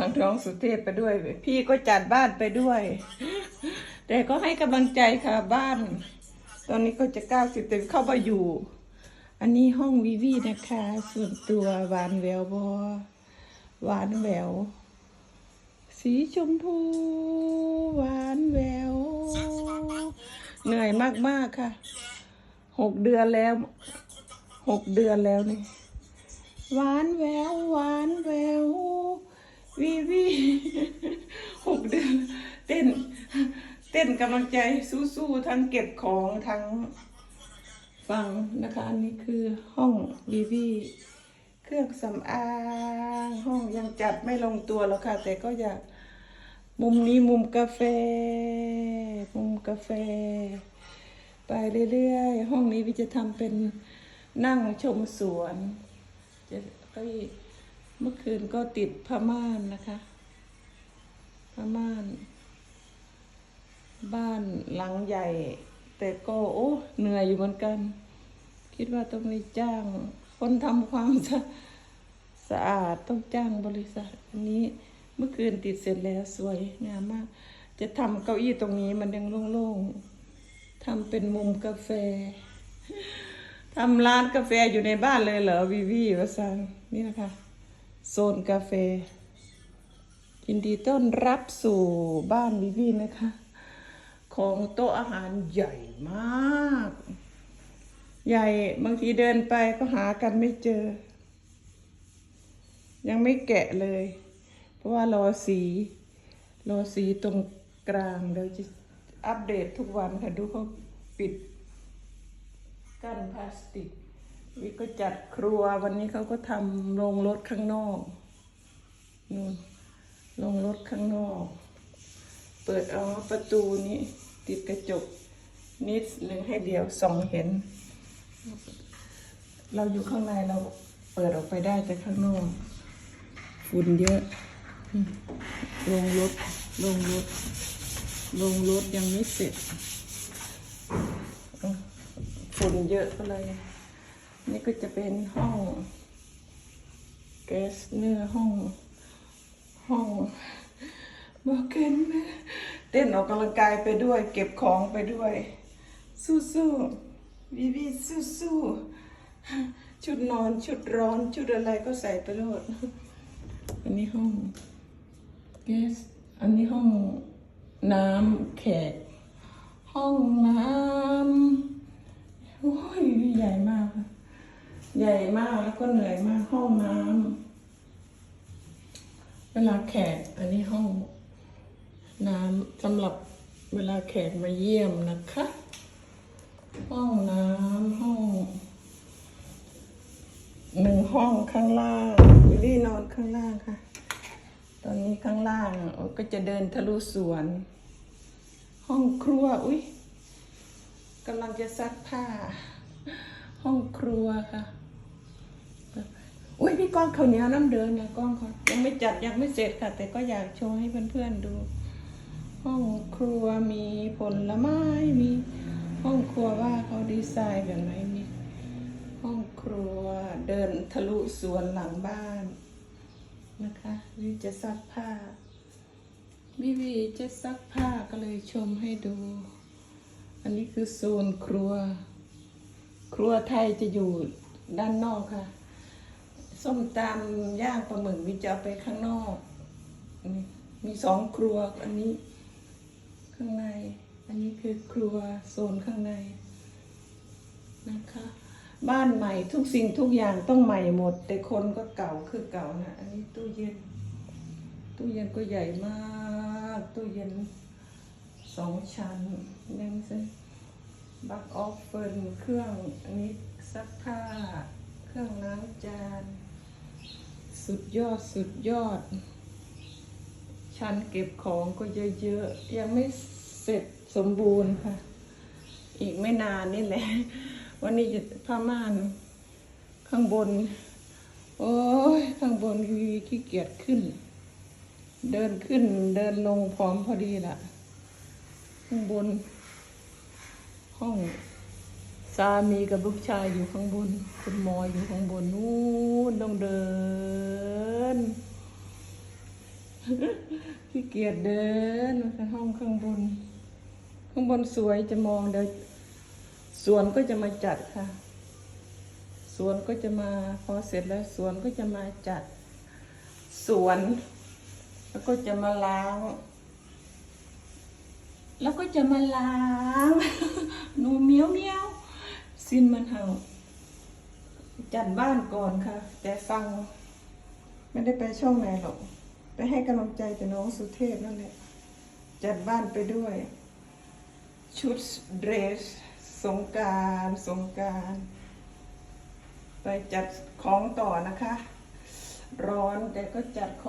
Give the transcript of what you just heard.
ฟังท้องสุเทพไปด้วย พี่ก็จัดบ้านไปด้วย แต่ก็ให้กำลังใจค่ะบ้าน ตอนนี้ก็จะเก้าสิบเต็มเข้ามาอยู่ อันนี้ห้องวิวีนะคะ ส่วนตัวหวานแววบอหวานแวว สีชมพู หวานแวว เหนื่อยมากๆค่ะหกเดือนแล้วหกเดือนแล้วนี่หวานแววหวานแวว วีวีหกเดือนเต้น เต้นกำลังใจสู้ๆทั้งเก็บของทั้งฟังนะคะ อันนี้คือห้องวีวีเครื่องสำอางห้องยังจัดไม่ลงตัวแล้วค่ะ แต่ก็อยากมุมนี้มุมกาแฟ มุมกาแฟ ไปเรื่อยๆ ห้องนี้วิจะทำเป็นนั่งชมสวนจะก็ เมื่อคืนก็ติดผ้าม่านนะคะผ้าม่าน บ้านหลังใหญ่ แต่ก็โอ้เหนื่อยอยู่เหมือนกัน คิดว่าต้องมีจ้าง คนทำความสะสะอาดต้องจ้างบริษัทนี้เมื่อคืนติดเสร็จแล้วสวยงามมาก จะทำเก้าอี้ตรงนี้มันยังโล่งๆทำเป็นมุมกาแฟทำร้านกาแฟอยู่ในบ้านเลยเหรอวีวีวะซังนี่นะคะ โซนกาแฟ ยินดีต้อนรับสู่บ้านวิวีนะคะ ของโต๊ะอาหารใหญ่มาก ใหญ่บางทีเดินไปก็หากันไม่เจอ ยังไม่แกะเลย เพราะว่ารอสีรอสีตรงกลางเดี๋ยวจะอัปเดตทุกวันค่ะ ดูเขาปิดกั้นพลาสติก วิก็จัดครัววันนี้เขาก็ทำโรงรถข้างนอกนู่นโรงรถข้างนอก เปิดเอาประตูนี้ติดกระจกนิดหนึ่งให้เดียวส่องเห็น เราอยู่ข้างในเราเปิดออกไปได้แต่ข้างนอกฝุ่นเยอะอืมโรงรถโรงรถโรงรถยังไม่เสร็จฝุ่นเยอะก็เลย นี่ก็จะเป็นห้องแก๊สเนื้อห้องห้องบอกเกนแม่เต้นออกกำลังกายไปด้วย เก็บของไปด้วย สู้ๆวิวีสู้ๆชุดนอนชุดร้อน ชุดอะไรก็ใส่ไปโลดอันนี้ห้องแก๊สอันนี้ห้องน้ำแขกห้องน้ำโอ้ยใหญ่มากค่ะ ใหญ่มากแล้วก็เหนื่อยมากห้องน้ำเวลาแขกอันนี้ห้องน้ำสำหรับเวลาแขกมาเยี่ยมนะคะ ห้องน้ำห้องหนึ่งห้องข้างล่างวิลลี่นอนข้างล่างค่ะ ตอนนี้ข้างล่างก็จะเดินทะลุสวน ห้องครัวอุ้ยกำลังจะซักผ้า ห้องครัวค่ะ ก้องเขาวเหนียวน้ำเดินนะก้องเขายังไม่จัดยังไม่เสร็จค่ะ แต่ก็อยากโชว์ให้เพื่อนๆดู ห้องครัวมีผลไม้มี ห้องครัวว่าเขาดีไซน์แบบไหนมีห้องครัวเดินทะลุสวนหลังบ้านนะคะวิจะซักผ้าวิวีจะซักผ้าก็เลยชมให้ดู อันนี้คือโซนครัว ครัวไทยจะอยู่ด้านนอกค่ะ ส้มตำย่างปลาหมึกวิจะไปข้างนอกนี่มีสองครัวอันนี้ข้างใน อันนี้คือครัวโซนข้างในนะคะ บ้านใหม่ทุกสิ่งทุกอย่างต้องใหม่หมด แต่คนก็เก่าคือเก่านะอันนี้ตู้เย็น ตู้เย็นก็ใหญ่มาก ตู้เย็นสองชั้นยังซิบักออฟเฟิร์นเครื่องอันนี้ซักผ้า เครื่องล้างจาน สุดยอดสุดยอด ชั้นเก็บของก็เยอะๆ ยังไม่เสร็จสมบูรณ์ค่ะ อีกไม่นานนี่แหละ วันนี้จะผ้าม่านข้างบน โอ้ย ข้างบนวีขี้เกียจขึ้น เดินขึ้นเดินลงพร้อมพอดีละข้างบน ห้อง สามีกับลูกชายอยู่ข้างบน คุณหมออยู่ข้างบนนู้นต้องเดินเเกียจเดินไปห้องข้างบน ข้างบนสวยจะมองเดี๋ยวสวนก็จะมาจัดค่ะ สวนก็จะมาพอเสร็จแล้วสวนก็จะมาจัด สวน แล้วก็จะมาล้าง แล้วก็จะมาล้าง หนูเมียวเมียว สิ้นมันเห่าจัดบ้านก่อนค่ะ แต่ฟัง ไม่ได้ไปช่องไหนหรอก ไปให้กำลังใจแต่น้องสุเทพนั่นแหละ จัดบ้านไปด้วย ชุดเดรส สงการสงการ ไปจัดของต่อนะคะ ร้อนแต่ก็จัดของ